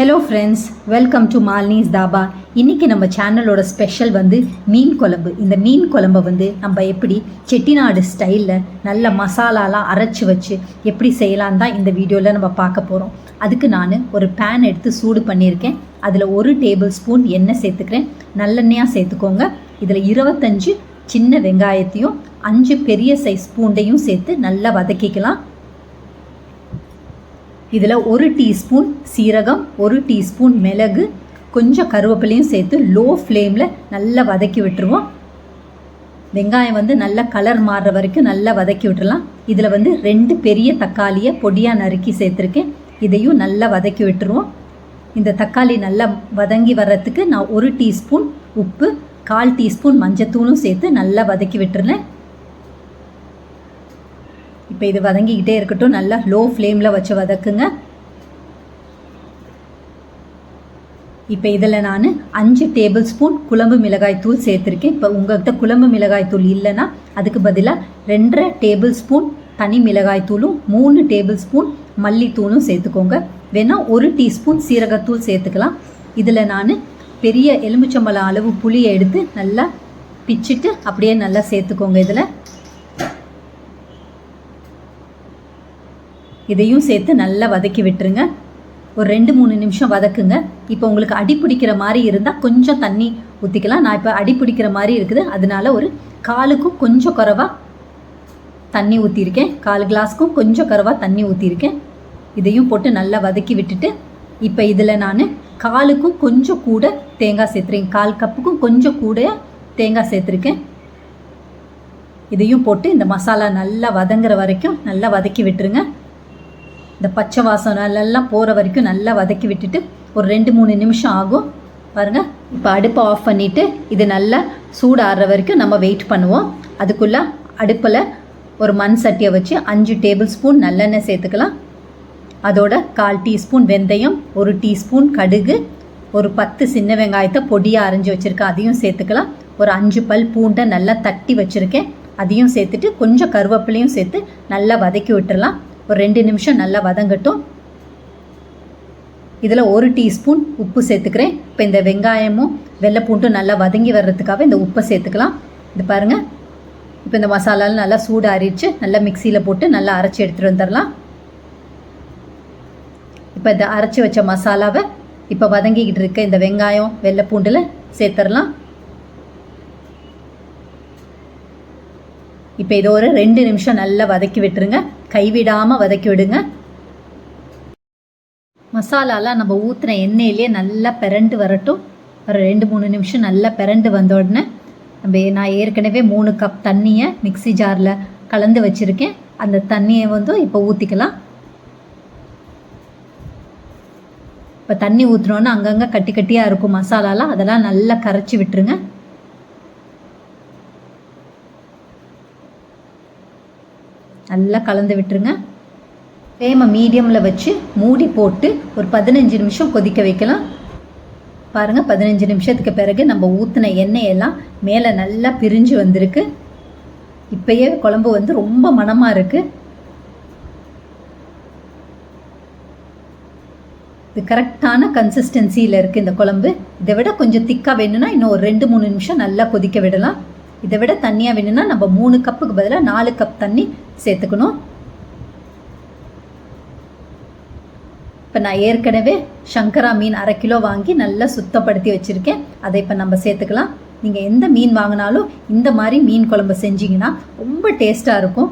Hello friends welcome to Malni's dhaba இன்றைக்கி நம்ம சேனலோட ஸ்பெஷல் வந்து மீன் குழம்பு. இந்த மீன் குழம்பை வந்து நம்ம எப்படி செட்டிநாடு ஸ்டைலில் நல்ல மசாலாலாம் அரைச்சி வச்சு எப்படி செய்யலாம் தான் இந்த வீடியோவில் நம்ம பார்க்க போகிறோம் அதுக்கு நான் ஒரு பேன் எடுத்து சூடு பண்ணியிருக்கேன். அதில் ஒரு டேபிள் ஸ்பூன் எண்ணெய் சேர்த்துக்கிறேன். நல்லெண்ணெயாக சேர்த்துக்கோங்க. இதில் இருபத்தஞ்சு சின்ன வெங்காயத்தையும் அஞ்சு பெரிய சைஸ் பூண்டையும் சேர்த்து நல்லா வதக்கிக்கலாம். இதில் ஒரு டீஸ்பூன் சீரகம் ஒரு டீஸ்பூன் மிளகு கொஞ்சம் கருவேப்பிலையும் சேர்த்து லோ ஃப்ளேமில் நல்லா வதக்கி விட்டுருவோம். வெங்காயம் வந்து நல்லா கலர் மாறுற வரைக்கும் நல்லா வதக்கி விட்டுலாம் இதில் வந்து ரெண்டு பெரிய தக்காளியை பொடியாக நறுக்கி சேர்த்துருக்கேன். இதையும் நல்லா வதக்கி விட்டுருவோம். இந்த தக்காளி நல்லா வதங்கி வர்றதுக்கு நான் ஒரு டீஸ்பூன் உப்பு கால் டீஸ்பூன் மஞ்சத்தூளும் சேர்த்து நல்லா வதக்கி விட்டுருந்தேன் இப்போ இது வதங்கிக்கிட்டே இருக்கட்டும். நல்லா லோ ஃப்ளேமில் வச்சு வதக்குங்க. இப்போ இதில் நான் அஞ்சு டேபிள் ஸ்பூன் குழம்பு மிளகாய் தூள் சேர்த்துருக்கேன். இப்போ உங்கள்கிட்ட குழம்பு மிளகாய் தூள் இல்லைன்னா அதுக்கு பதிலாக ரெண்டரை டேபிள் ஸ்பூன் தனி மிளகாய் தூளும் மூணு டேபிள் ஸ்பூன் மல்லித்தூளும் சேர்த்துக்கோங்க. வேணால் ஒரு டீஸ்பூன் சீரகத்தூள் சேர்த்துக்கலாம். இதில் நான் பெரிய எலுமிச்சம்பழம் அளவு புளியை எடுத்து நல்லா பிச்சுட்டு அப்படியே நல்லா சேர்த்துக்கோங்க இதில். இதையும் சேர்த்து நல்லா வதக்கி விட்டுருங்க. ஒரு ரெண்டு மூணு நிமிஷம் வதக்குங்க. இப்போ உங்களுக்கு அடி பிடிக்கிற மாதிரி இருந்தால் கொஞ்சம் தண்ணி ஊற்றிக்கலாம் நான் இப்போ அடி பிடிக்கிற மாதிரி இருக்குது. அதனால ஒரு காலுக்கும் கொஞ்சம் குறவாக தண்ணி ஊற்றிருக்கேன் கால் கிளாஸ்க்கும் கொஞ்சம் குறவாக தண்ணி ஊற்றிருக்கேன் இதையும் போட்டு நல்லா வதக்கி விட்டுட்டு இப்போ இதில் நான் காலுக்கும் கொஞ்சம் கூட தேங்காய் சேர்த்துருக்கேன் கால் கப்புக்கும் கொஞ்சம் கூட தேங்காய் சேர்த்துருக்கேன். இதையும் போட்டு இந்த மசாலா நல்லா வதங்குற வரைக்கும் நல்லா வதக்கி விட்டுருங்க. இந்த பச்சை வாசம் போகிற வரைக்கும் நல்லா வதக்கி விட்டுட்டு ஒரு ரெண்டு மூணு நிமிஷம் ஆகும். பாருங்கள் இப்போ அடுப்பை ஆஃப் பண்ணிவிட்டு இது நல்லா சூடு வரைக்கும் நம்ம வெயிட் பண்ணுவோம். அதுக்குள்ளே அடுப்பில் ஒரு மண் சட்டியை வச்சு அஞ்சு டேபிள் ஸ்பூன் நல்லெண்ணெய் சேர்த்துக்கலாம். அதோட கால் டீஸ்பூன் வெந்தயம் ஒரு டீஸ்பூன் கடுகு ஒரு பத்து சின்ன வெங்காயத்தை பொடியாக அரைஞ்சி வச்சுருக்கேன் அதையும் சேர்த்துக்கலாம். ஒரு அஞ்சு பல் பூண்டை நல்லா தட்டி வச்சுருக்கேன். அதையும் சேர்த்துட்டு கொஞ்சம் கருவேப்பிலையும் சேர்த்து நல்லா வதக்கி விட்டுறலாம். ஒரு ரெண்டு நிமிஷம் நல்லா வதங்கட்டும். இதில் ஒரு டீஸ்பூன் உப்பு சேர்த்துக்கிறேன். இப்போ இந்த வெங்காயமும் வெள்ளை பூண்டும் நல்லா வதங்கி வர்றதுக்காக இந்த உப்பை சேர்த்துக்கலாம். இது பாருங்கள் இப்போ இந்த மசாலாலாம் நல்லா சூடு அரிச்சு நல்லா மிக்சியில் போட்டு நல்லா அரைச்சி எடுத்துகிட்டு வந்துடலாம். இப்போ இந்த அரைச்சி வச்ச மசாலாவை இப்போ வதங்கிக்கிட்டு இருக்க இந்த வெங்காயம் வெள்ளை பூண்டில் சேர்த்துடலாம். இப்போ இதை ஒரு ரெண்டு நிமிஷம் நல்லா வதக்கி விட்டுருங்க. கைவிடாமல் வதக்கி விடுங்க. மசாலாலாம் நம்ம ஊற்றின எண்ணெயிலே நல்லா பிறண்டு வரட்டும். ஒரு ரெண்டு மூணு நிமிஷம் நல்லா பிறண்டு வந்த உடனே நம்ம நான் ஏற்கனவே மூணு கப் தண்ணியை மிக்சி ஜாரில் கலந்து வச்சுருக்கேன். அந்த தண்ணியை வந்து இப்போ ஊற்றிக்கலாம் இப்போ தண்ணி ஊற்றுனோன்னா அங்கங்கே கட்டி கட்டியாக இருக்கும் மசாலாலாம். அதெல்லாம் நல்லா கரைச்சி விட்டுருங்க. நல்லா கலந்து விட்டுருங்க. ஃப்ளேமை மீடியமில் வச்சு மூடி போட்டு ஒரு பதினஞ்சு நிமிஷம் கொதிக்க வைக்கலாம். பாருங்கள் பதினஞ்சு நிமிஷத்துக்கு பிறகு நம்ம ஊற்றின எண்ணெயெல்லாம் மேலே நல்லா பிரிஞ்சு வந்திருக்கு. இப்போயே குழம்பு வந்து ரொம்ப மனமாக இருக்குது இது கரெக்டான கன்சிஸ்டன்சியில் இருக்குது இந்த குழம்பு. இதை விட கொஞ்சம் திக்காக வேணும்னா இன்னும் ஒரு ரெண்டு மூணு நிமிஷம் நல்லா கொதிக்க விடலாம். இதை விட தண்ணியாக வேணும்னா நம்ம மூணு கப்புக்கு பதிலாக நாலு கப் தண்ணி சேர்த்துக்கணும். இப்போ நான் ஏற்கனவே சங்கரா மீன் அரை கிலோ வாங்கி நல்லா சுத்தப்படுத்தி வச்சுருக்கேன். அதை இப்போ நம்ம சேர்த்துக்கலாம். நீங்கள் எந்த மீன் வாங்கினாலும் இந்த மாதிரி மீன் குழம்பு செஞ்சிங்கன்னா ரொம்ப டேஸ்ட்டாக இருக்கும்.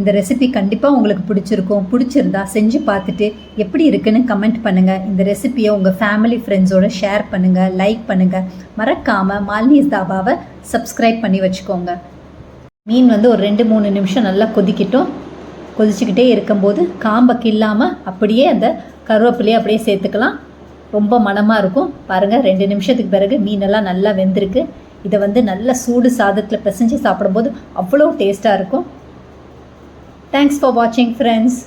இந்த ரெசிபி கண்டிப்பாக உங்களுக்கு பிடிச்சிருக்கும். பிடிச்சிருந்தா செஞ்சு பார்த்துட்டு எப்படி இருக்குன்னு கமெண்ட் பண்ணுங்கள் இந்த ரெசிபியை உங்கள் ஃபேமிலி ஃப்ரெண்ட்ஸோடு ஷேர் பண்ணுங்கள் லைக் பண்ணுங்கள் மறக்காமல் மாலினிஸ் தாபாவை சப்ஸ்கிரைப் பண்ணி வச்சுக்கோங்க. மீன் வந்து ஒரு ரெண்டு மூணு நிமிஷம் நல்லா கொதிக்கட்டும். கொதிச்சுக்கிட்டே இருக்கும்போது காம்பை கில்லாமல் அப்படியே அந்த கருவேப்பிலையை அப்படியே சேர்த்துக்கலாம். ரொம்ப மணமாக இருக்கும். பாருங்கள் ரெண்டு நிமிஷத்துக்கு பிறகு மீனெல்லாம் நல்லா வெந்திருக்கு. இதை வந்து நல்ல சூடு சாதத்தில் பிசைஞ்சு சாப்பிடும்போது அவ்வளோ டேஸ்ட்டாக இருக்கும். தேங்க்ஸ் ஃபார் வாட்சிங் ஃப்ரெண்ட்ஸ்